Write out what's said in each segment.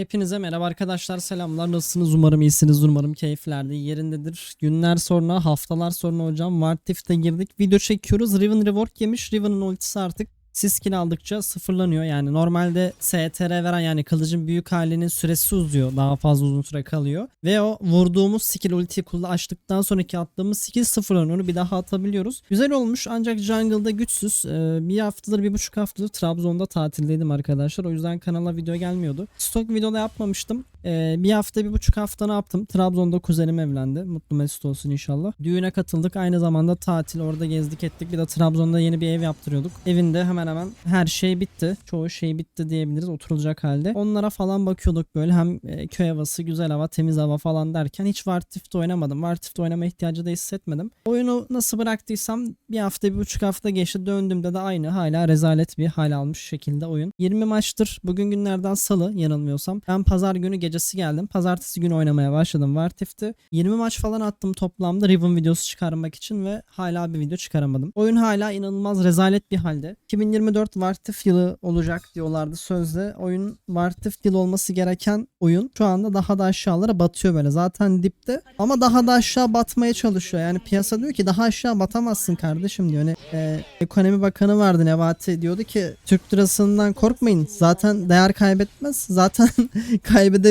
Hepinize merhaba arkadaşlar selamlar. Nasılsınız? Umarım iyisiniz umarım keyiflerde yerindedir. Günler sonra haftalar sonra hocam Wartif'te girdik. Video çekiyoruz. Riven rework yemiş. Riven'ın ultisi artık siz skill aldıkça sıfırlanıyor. Yani normalde STR veren yani kılıcın büyük halinin süresi uzuyor. Daha fazla uzun süre kalıyor. Ve o vurduğumuz skill ulti kullan açtıktan sonraki attığımız skill sıfırlanıyor. Onu bir daha atabiliyoruz. Güzel olmuş ancak jungle'da güçsüz. Ee, bir haftadır bir buçuk haftadır Trabzon'da tatildeydim arkadaşlar. O yüzden kanala video gelmiyordu. Stok videoda yapmamıştım ee, bir hafta bir buçuk hafta ne yaptım? Trabzon'da kuzenim evlendi. Mutlu mesut olsun inşallah. Düğüne katıldık. Aynı zamanda tatil orada gezdik ettik. Bir de Trabzon'da yeni bir ev yaptırıyorduk. Evinde hemen hemen her şey bitti. Çoğu şey bitti diyebiliriz oturulacak halde. Onlara falan bakıyorduk böyle. Hem e, köy havası güzel hava temiz hava falan derken hiç Wartif'te oynamadım. Wartif'te oynama ihtiyacı da hissetmedim. Oyunu nasıl bıraktıysam bir hafta bir buçuk hafta geçti. Döndüğümde de aynı hala rezalet bir hal almış şekilde oyun. 20 maçtır. Bugün günlerden salı yanılmıyorsam. Ben pazar günü gecesi geldim. Pazartesi günü oynamaya başladım Wartif'te 20 maç falan attım toplamda Riven videosu çıkarmak için ve hala bir video çıkaramadım. Oyun hala inanılmaz rezalet bir halde. 2024 Wartif yılı olacak diyorlardı sözde. Oyun Wartif yılı olması gereken oyun şu anda daha da aşağılara batıyor böyle. Zaten dipte ama daha da aşağı batmaya çalışıyor. Yani piyasa diyor ki daha aşağı batamazsın kardeşim diyor. Hani e, ekonomi bakanı vardı Nebati diyordu ki Türk lirasından korkmayın. Zaten değer kaybetmez. Zaten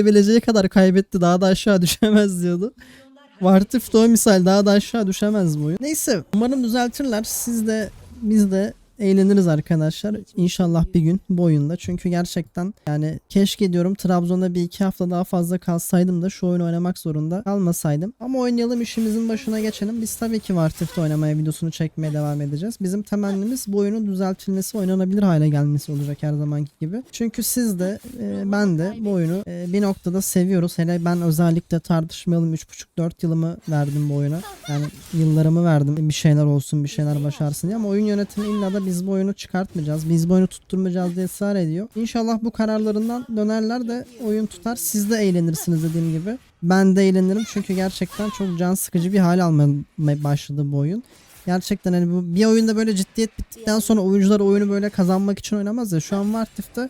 kaybedebileceği kadar kaybetti daha da aşağı düşemez diyordu. Vartif o misal daha da aşağı düşemez bu oyun. Neyse umarım düzeltirler. Siz de biz de eğleniriz arkadaşlar. İnşallah bir gün bu oyunda. Çünkü gerçekten yani keşke diyorum Trabzon'da bir iki hafta daha fazla kalsaydım da şu oyunu oynamak zorunda kalmasaydım. Ama oynayalım işimizin başına geçelim. Biz tabii ki Vartif'te oynamaya videosunu çekmeye devam edeceğiz. Bizim temennimiz bu oyunun düzeltilmesi, oynanabilir hale gelmesi olacak her zamanki gibi. Çünkü siz de e, ben de bu oyunu e, bir noktada seviyoruz. Hele ben özellikle tartışmayalım 3,5-4 yılımı verdim bu oyuna. Yani yıllarımı verdim bir şeyler olsun bir şeyler başarsın diye ama oyun yönetimi illa da biz bu oyunu çıkartmayacağız. Biz bu oyunu tutturmayacağız diye ısrar ediyor. İnşallah bu kararlarından dönerler de oyun tutar. Siz de eğlenirsiniz dediğim gibi. Ben de eğlenirim çünkü gerçekten çok can sıkıcı bir hal almaya başladı bu oyun. Gerçekten hani bu bir oyunda böyle ciddiyet bittikten sonra oyuncular oyunu böyle kazanmak için oynamaz ya. Şu an Vartif'te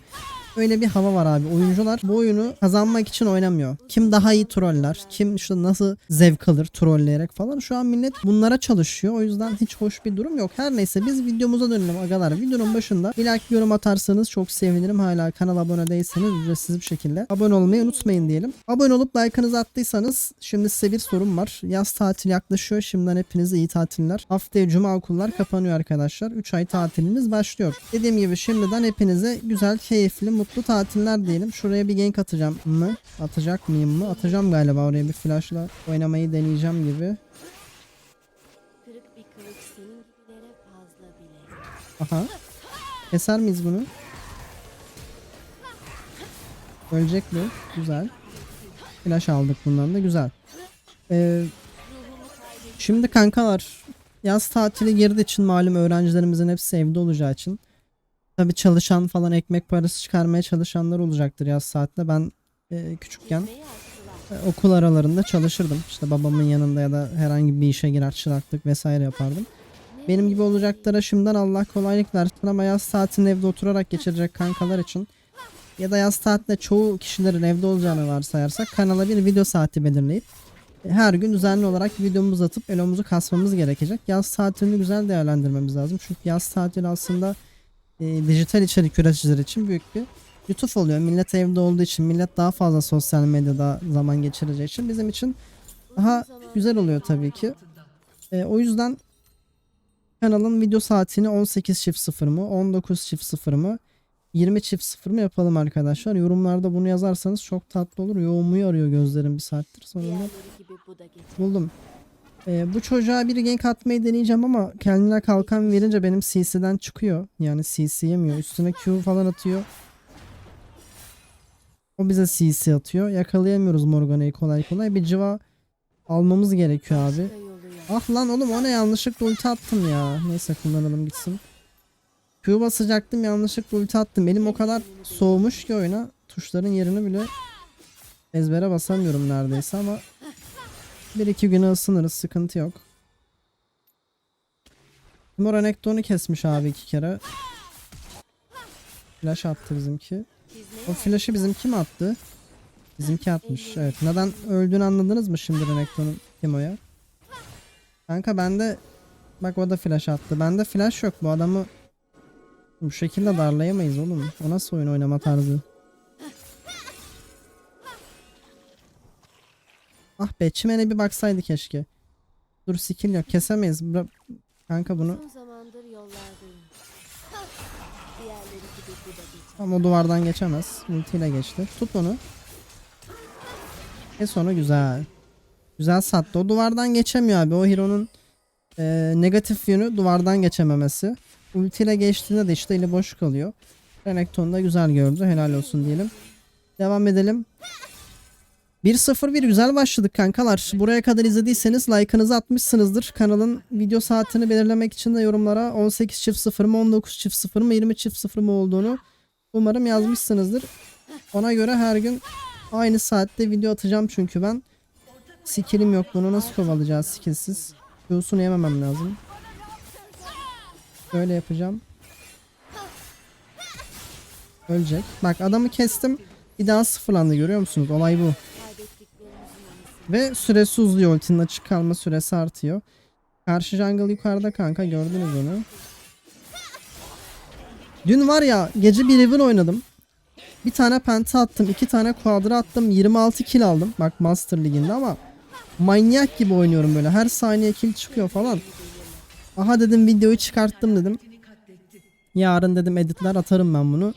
öyle bir hava var abi. Oyuncular bu oyunu kazanmak için oynamıyor. Kim daha iyi troller, kim işte nasıl zevk alır trolleyerek falan. Şu an millet bunlara çalışıyor. O yüzden hiç hoş bir durum yok. Her neyse biz videomuza dönelim agalar. Videonun başında bir yorum atarsanız çok sevinirim. Hala kanala abone değilseniz ücretsiz bir şekilde abone olmayı unutmayın diyelim. Abone olup like'ınızı attıysanız şimdi size bir sorum var. Yaz tatili yaklaşıyor. Şimdiden hepinize iyi tatiller. Haftaya cuma okullar kapanıyor arkadaşlar. 3 ay tatilimiz başlıyor. Dediğim gibi şimdiden hepinize güzel, keyifli, mutlu tatiller diyelim. Şuraya bir gank atacağım mı? Atacak mıyım mı? Atacağım galiba oraya bir flashla oynamayı deneyeceğim gibi. Aha. Keser miyiz bunu? Ölecek bu. Güzel. Flash aldık bundan da güzel. Ee, şimdi kankalar yaz tatili girdiği için malum öğrencilerimizin hepsi evde olacağı için tabi çalışan falan ekmek parası çıkarmaya çalışanlar olacaktır yaz tatilinde. Ben e, küçükken e, okul aralarında çalışırdım. İşte babamın yanında ya da herhangi bir işe girer çıraklık vesaire yapardım. Benim gibi olacaklara şimdiden Allah kolaylık versin ama yaz tatilini evde oturarak geçirecek kankalar için ya da yaz tatilinde çoğu kişilerin evde olacağını varsayarsak kanala bir video saati belirleyip her gün düzenli olarak videomuzu atıp elomuzu kasmamız gerekecek. Yaz tatilini güzel değerlendirmemiz lazım. Çünkü yaz tatili aslında e, dijital içerik üreticiler için büyük bir lütuf oluyor. Millet evde olduğu için, millet daha fazla sosyal medyada zaman geçireceği için bizim için daha güzel oluyor tabii ki. E, o yüzden kanalın video saatini 18 çift 0 mı, 19 çift 0 mı, 20 çift 0 mı yapalım arkadaşlar. Yorumlarda bunu yazarsanız çok tatlı olur. Yoğunluğu arıyor gözlerim bir saattir. Sonunda buldum. E, bu çocuğa bir gank atmayı deneyeceğim ama kendine kalkan verince benim CC'den çıkıyor. Yani CC yemiyor. Üstüne Q falan atıyor. O bize CC atıyor. Yakalayamıyoruz Morgana'yı kolay kolay. Bir civa almamız gerekiyor abi. Ah lan oğlum o ne yanlışlıkla ulti attım ya. Neyse kullanalım gitsin. Q basacaktım yanlışlıkla ulti attım. Elim o kadar soğumuş ki oyuna. Tuşların yerini bile ezbere basamıyorum neredeyse ama bir iki güne ısınırız sıkıntı yok. Timur Enekton'u kesmiş abi iki kere. Flash attı bizimki. Biz O flash'ı bizimki mi attı? Bizimki atmış. Evet. Neden öldüğünü anladınız mı şimdi Renekton'un Timo'ya? Kanka bende bak o da flash attı. Bende flash yok. Bu adamı bu şekilde darlayamayız oğlum. O nasıl oyun oynama tarzı? Ah be çimene bir baksaydı keşke. Dur skill yok. Kesemeyiz. Bıra- Kanka bunu. Ama o duvardan geçemez. Ultiyle geçti. Tut onu. E sonu güzel. Güzel sattı. O duvardan geçemiyor abi. O hero'nun e, negatif yönü duvardan geçememesi. Ultiyle geçtiğinde de işte eli boş kalıyor. Renekton da güzel gördü. Helal olsun diyelim. Devam edelim. 1-0-1 güzel başladık kankalar. Buraya kadar izlediyseniz like'ınızı atmışsınızdır. Kanalın video saatini belirlemek için de yorumlara 18 çift 0 mı 19 çift 0 mı 20 çift 0 mı olduğunu umarım yazmışsınızdır. Ona göre her gün aynı saatte video atacağım çünkü ben. Skillim yok bunu nasıl kovalayacağız skillsiz. Q'sunu yememem lazım. Böyle yapacağım. Ölecek. Bak adamı kestim. Bir daha sıfırlandı görüyor musunuz? Olay bu. Ve süresi uzuyor. Ultinin açık kalma süresi artıyor. Karşı jungle yukarıda kanka gördünüz onu. Dün var ya gece bir Riven oynadım. Bir tane penta attım. iki tane quadra attım. 26 kill aldım. Bak Master Ligi'nde ama manyak gibi oynuyorum böyle. Her saniye kill çıkıyor falan. Aha dedim videoyu çıkarttım dedim. Yarın dedim editler atarım ben bunu.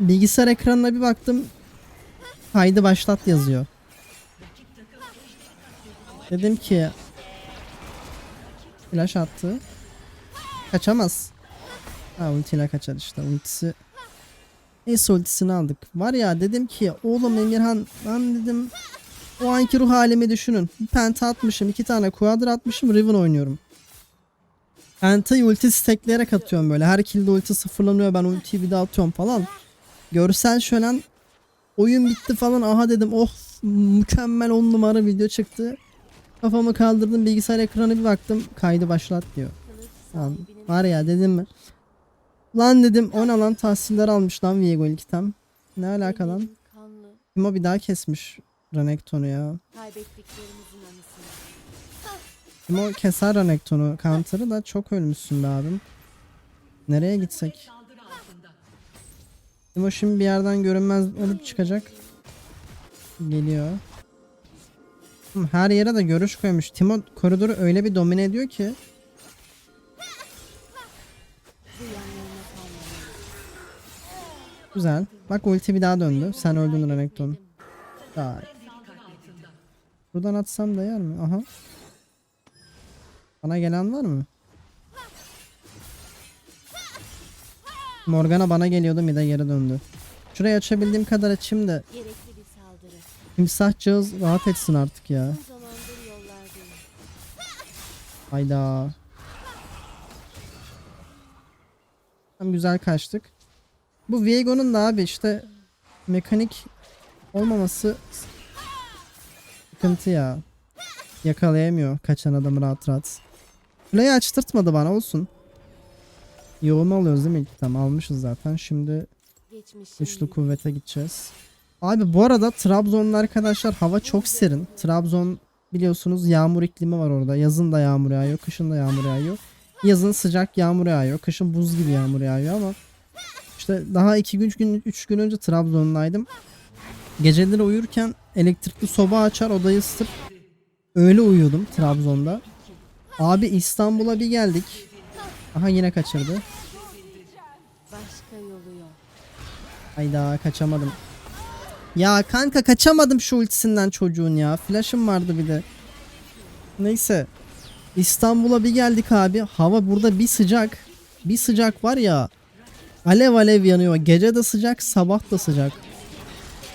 Bilgisayar ekranına bir baktım. Haydi başlat yazıyor. Dedim ki Flash attı. Kaçamaz. Ha ultiyle kaçar işte ultisi. Neyse ultisini aldık. Var ya dedim ki oğlum Emirhan ben dedim o anki ruh halimi düşünün. Penta atmışım iki tane quadra atmışım Riven oynuyorum. Penta'yı ulti stackleyerek atıyorum böyle. Her killde ulti sıfırlanıyor ben ultiyi bir daha atıyorum falan. Görsel şölen oyun bitti falan aha dedim oh mükemmel on numara video çıktı. Kafamı kaldırdım bilgisayar ekranı bir baktım kaydı başlat diyor. Lan var ya dedim mi? Lan dedim o ne lan tahsiller almış lan Viego ilk tam. Ne alaka lan? Timo bir daha kesmiş Renekton'u ya. Timo keser Renekton'u counter'ı da çok ölmüşsün be abim. Nereye gitsek? Timo şimdi bir yerden görünmez olup çıkacak. Geliyor. Her yere de görüş koymuş. Timo koridoru öyle bir domine ediyor ki. Güzel. Bak ulti bir daha döndü. Sen öldün Renekton. Vay. Buradan atsam değer mi? Aha. Bana gelen var mı? Morgana bana geliyordu bir de geri döndü. Şurayı açabildiğim kadar açayım da. Timsahcağız rahat etsin artık ya. Hayda. Tam güzel kaçtık. Bu Viego'nun da abi işte mekanik olmaması sıkıntı ya. Yakalayamıyor kaçan adamı rahat rahat. Kuleyi açtırtmadı bana olsun. Yoğun alıyoruz değil mi ilk tam almışız zaten. Şimdi Geçmişim Güçlü kuvvete gideceğiz. Abi bu arada Trabzon'da arkadaşlar hava çok serin. Trabzon biliyorsunuz yağmur iklimi var orada. Yazın da yağmur yağıyor, kışın da yağmur yağıyor. Yazın sıcak yağmur yağıyor, kışın buz gibi yağmur yağıyor ama işte daha 2 gün, 3 gün, 3 gün önce Trabzon'daydım. Geceleri uyurken elektrikli soba açar odayı ısıtır. Öyle uyuyordum Trabzon'da. Abi İstanbul'a bir geldik. Aha yine kaçırdı. Hayda kaçamadım. Ya kanka kaçamadım şu ultisinden çocuğun ya. Flash'ım vardı bir de. Neyse. İstanbul'a bir geldik abi. Hava burada bir sıcak. Bir sıcak var ya. Alev alev yanıyor. Gece de sıcak, sabah da sıcak.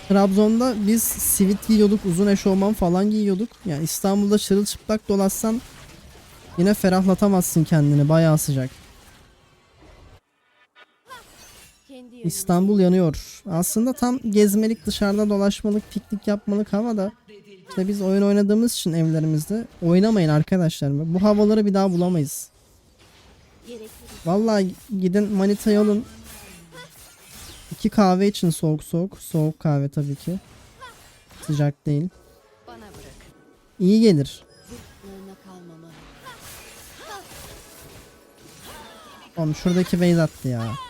Trabzon'da biz sivit giyiyorduk, uzun eşofman falan giyiyorduk. Yani İstanbul'da çırılçıplak dolaşsan yine ferahlatamazsın kendini. Bayağı sıcak. İstanbul yanıyor. Aslında tam gezmelik dışarıda dolaşmalık piknik yapmalık hava da işte biz oyun oynadığımız için evlerimizde oynamayın arkadaşlar. Bu havaları bir daha bulamayız. Vallahi gidin manitayı alın. İki kahve için soğuk soğuk. Soğuk kahve tabii ki. Sıcak değil. İyi gelir. Oğlum şuradaki base attı ya.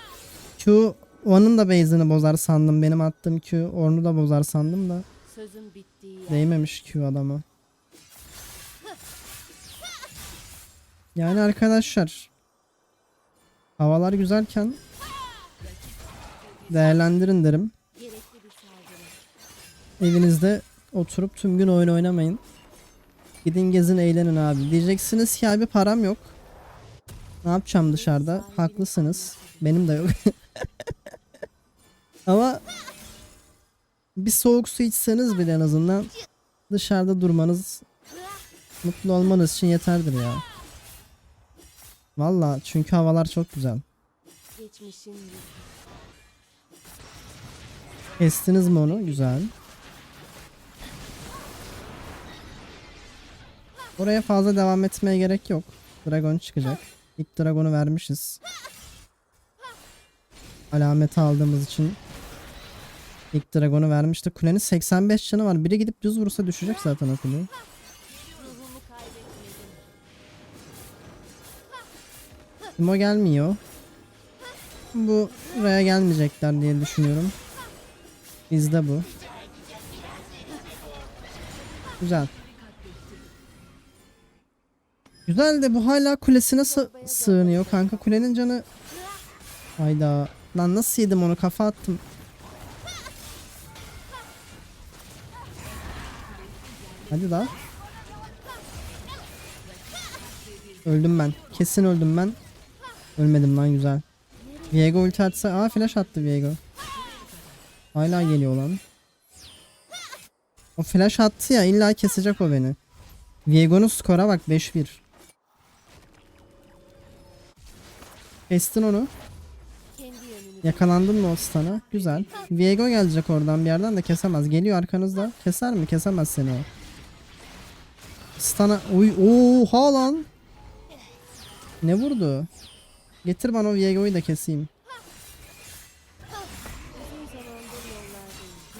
Q onun da base'ini bozar sandım. Benim attığım Q onu da bozar sandım da. Sözün bittiği yer. Değmemiş Q adama. Yani arkadaşlar. Havalar güzelken değerlendirin derim. Evinizde oturup tüm gün oyun oynamayın. Gidin gezin eğlenin abi. Diyeceksiniz ki abi param yok. Ne yapacağım dışarıda? Haklısınız. Benim de yok. Ama bir soğuk su içseniz bile en azından dışarıda durmanız mutlu olmanız için yeterdir ya. Valla çünkü havalar çok güzel. Kestiniz mi onu? Güzel. Oraya fazla devam etmeye gerek yok. Dragon çıkacak. İlk dragonu vermişiz. Alameti aldığımız için ilk dragonu vermişti. Kulenin 85 canı var. Biri gidip düz vursa düşecek zaten o kule. Ruhumu kaybetmedim. Timo gelmiyor. Bu buraya gelmeyecekler diye düşünüyorum. Bizde bu. Güzel. Güzel de bu hala kulesine sı- sığınıyor kanka. Kulenin canı... Hayda. Lan nasıl yedim onu kafa attım. Hadi daha. Öldüm ben. Kesin öldüm ben. Ölmedim lan güzel. Viego ulti atsa... Aa flash attı Viego. Hala geliyor lan. O flash attı ya illa kesecek o beni. Viego'nun skora bak 5-1. Kestin onu. Yakalandın mı o stun'a? Güzel. Viego gelecek oradan bir yerden de kesemez. Geliyor arkanızda. Keser mi? Kesemez seni o. Stun'a... Uy, oha lan. Ne vurdu? Getir bana o Viego'yu da keseyim.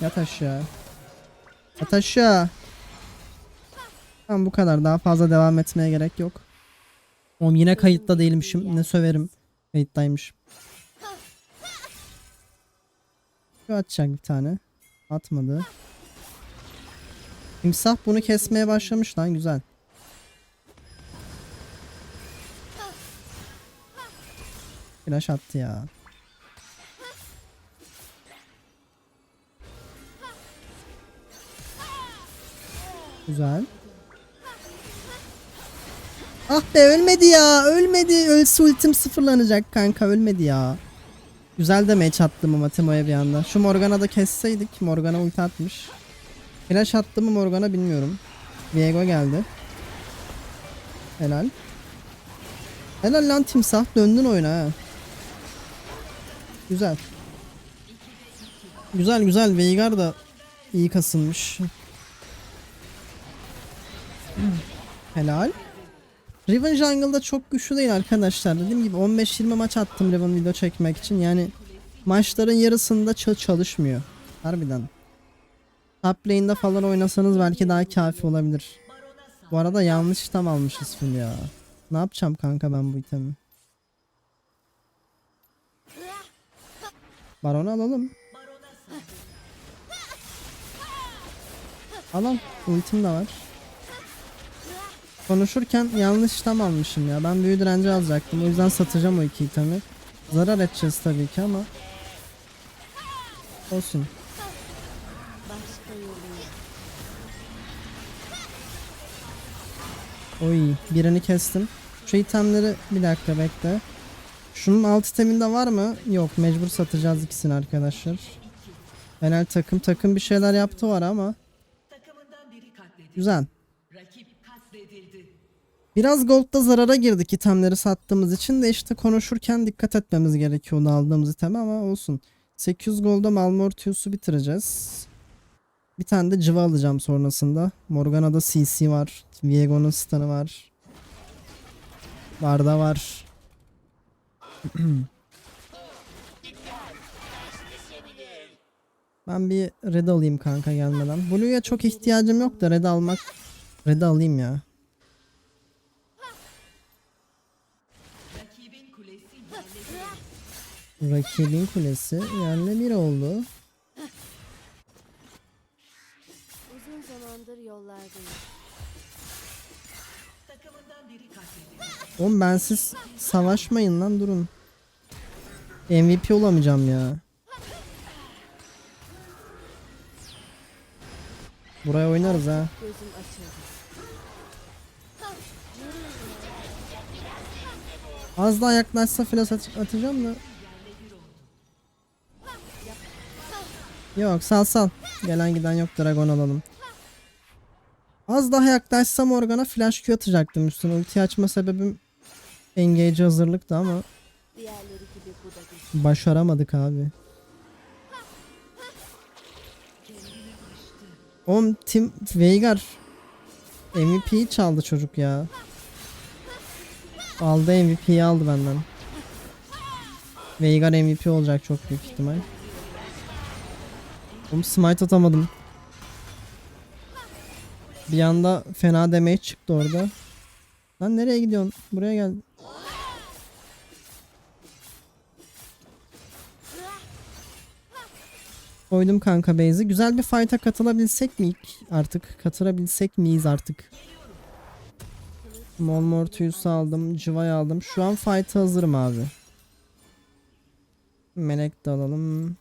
Yat aşağı. Yat aşağı. Tamam bu kadar. Daha fazla devam etmeye gerek yok. Oğlum yine kayıtta değilmişim. Ne söverim. Kayıttaymışım. Atacak bir tane. Atmadı. Timsah bunu kesmeye başlamış lan güzel. Flash attı ya. Güzel. Ah be ölmedi ya. Ölmedi. Ölse ultim sıfırlanacak kanka. Ölmedi ya. Güzel de match attım ama Timo'ya bir anda. Şu Morgana da kesseydik. Morgana ulti atmış. Flash attı mı Morgana bilmiyorum. Viego geldi. Helal. Helal lan timsah. Döndün oyuna ha. Güzel. Güzel güzel. Veigar da iyi kasılmış. Helal. Riven Jungle'da çok güçlü değil arkadaşlar. Dediğim gibi 15-20 maç attım Riven video çekmek için. Yani maçların yarısında ça- çalışmıyor. Harbiden. Top lane'de falan oynasanız belki daha kafi olabilir. Bu arada yanlış item almışız full ya. Ne yapacağım kanka ben bu itemi? Baron'u alalım. Alalım. Ultim de var. Konuşurken yanlış item almışım ya. Ben büyü direnci alacaktım. O yüzden satacağım o iki itemi. Zarar edeceğiz tabii ki ama. Olsun. Oy birini kestim. Şu itemleri bir dakika bekle. Şunun alt iteminde var mı? Yok mecbur satacağız ikisini arkadaşlar. Genel takım takım bir şeyler yaptı var ama. Güzel. Biraz goldda zarara girdik itemleri sattığımız için de işte konuşurken dikkat etmemiz gerekiyordu aldığımız iteme ama olsun. 800 golda Malmortius'u bitireceğiz. Bir tane de cıva alacağım sonrasında. Morgana'da CC var. Viego'nun stun'ı var. Barda var. Ben bir red alayım kanka gelmeden. Blue'ya çok ihtiyacım yok da red almak. Red alayım ya. Rakibin kulesi yerle bir oldu. Uzun zamandır yollardayım. Oğlum bensiz savaşmayın lan durun. MVP olamayacağım ya. Buraya oynarız ha. Gözüm açıldı. Az daha yaklaşsa flash at- atacağım da. Yok sal sal. Gelen giden yok dragon alalım. Az daha yaklaşsam Morgan'a flash Q atacaktım üstüne. Ulti açma sebebim engage hazırlıktı ama başaramadık abi. Oğlum Tim Veigar MVP'yi çaldı çocuk ya. Aldı MVP'yi aldı benden. Veigar MVP olacak çok büyük ihtimal. Oğlum smite atamadım. Bir anda fena damage çıktı orada. Lan nereye gidiyorsun? Buraya gel. Koydum kanka base'i. Güzel bir fight'a katılabilsek mi artık? Katılabilsek miyiz artık? Mol Mortius'u aldım. Civa'yı aldım. Şu an fight'a hazırım abi. Melek de alalım.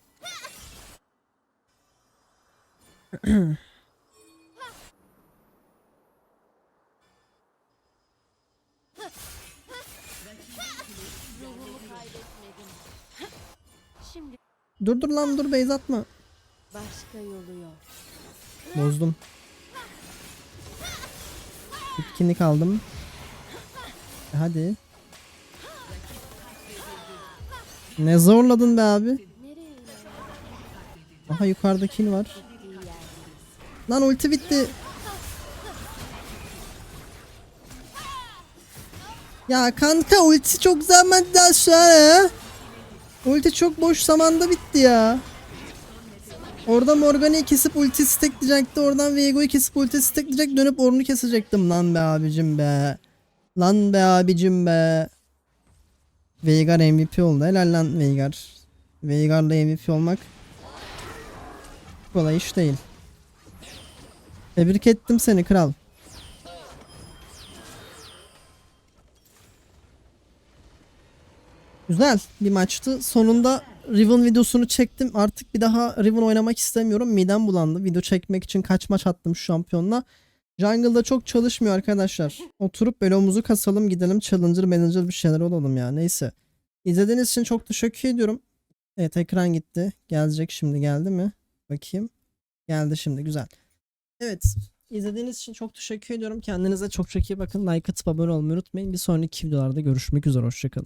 Dur dur lan dur base atma. başka yolu yok. Bozdum. Bitkinlik aldım. Hadi. Ne zorladın be abi? Aha yukarıda kill var. Lan ulti bitti. Ya kanka ulti çok zamanda şu an ya. Ulti çok boş zamanda bitti ya. Orada Morgan'ı kesip ulti stackleyecekti. Oradan Viego'yu kesip ulti stackleyecek. Dönüp Ornn'u kesecektim. Lan be abicim be. Lan be abicim be. Veigar MVP oldu. Helal lan Veigar. Veigar'la MVP olmak kolay iş değil. Tebrik ettim seni kral. Güzel bir maçtı. Sonunda Riven videosunu çektim. Artık bir daha Riven oynamak istemiyorum. Midem bulandı. Video çekmek için kaç maç attım şu şampiyonla. Jungle'da çok çalışmıyor arkadaşlar. Oturup böyle omuzu kasalım gidelim challenger manager bir şeyler olalım ya. Neyse. İzlediğiniz için çok teşekkür ediyorum. Evet ekran gitti. Gelecek şimdi geldi mi? Bakayım. Geldi şimdi güzel. Evet. İzlediğiniz için çok teşekkür ediyorum. Kendinize çok çok iyi bakın. Like atıp abone olmayı unutmayın. Bir sonraki videolarda görüşmek üzere. Hoşçakalın.